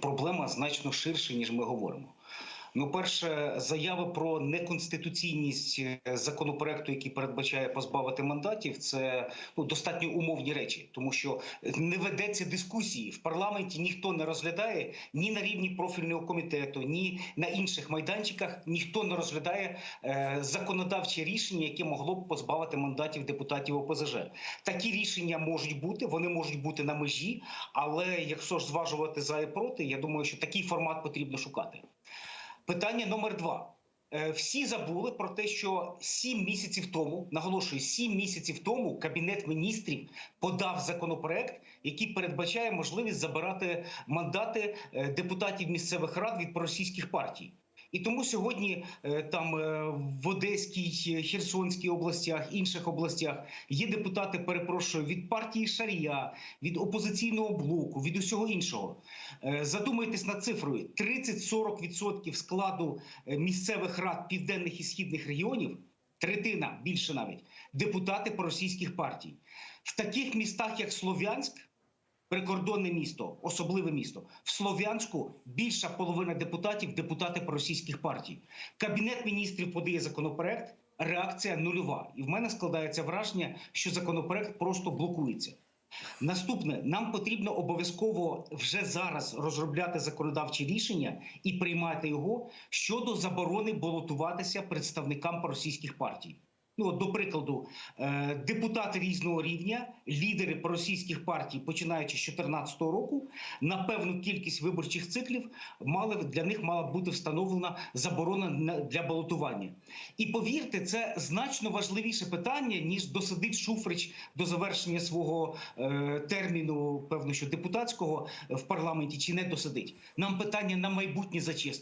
проблема значно ширша, ніж ми говоримо. Ну, перше, заяви про неконституційність е, законопроекту, який передбачає позбавити мандатів, це ну достатньо умовні речі, тому що не ведеться дискусії в парламенті. Ніхто не розглядає ні на рівні профільного комітету, ні на інших майданчиках. Ніхто не розглядає е, законодавче рішення, яке могло б позбавити мандатів депутатів ОПЗЖ. Такі рішення можуть бути, вони можуть бути на межі, але якщо ж зважувати за і проти, я думаю, що такий формат потрібно шукати. Питання номер два. Е, Всі забули про те, що сім місяців тому, наголошую, сім місяців тому кабінет міністрів подав законопроект, який передбачає можливість забирати мандати е, депутатів місцевих рад від проросійських партій. І тому сьогодні е, там е, в Одеській, е, Херсонській областях, інших областях є депутати, перепрошую, від партії Шарія, від опозиційного блоку, від усього іншого. Задумайтесь над цифрою: 30-40% складу місцевих рад південних і східних регіонів, третина більше навіть депутати проросійських партій. В таких містах, як Слов'янськ, прикордонне місто, особливе місто. В Слов'янську більша половина депутатів депутати проросійських партій. Кабінет міністрів подає законопроект. Реакція нульова, і в мене складається враження, що законопроект просто блокується. Наступне нам потрібно обов'язково вже зараз розробляти законодавчі рішення і приймати його щодо заборони балотуватися представникам російських партій. Ну, до прикладу, е, депутати різного рівня, лідери російських партій, починаючи з 2014 року, на певну кількість виборчих циклів мали для них мала бути встановлена заборона для балотування. І повірте, це значно важливіше питання ніж досидить Шуфрич до завершення свого е, терміну, певно, що депутатського е, в парламенті, чи не досидить. Нам питання на майбутнє зачистити.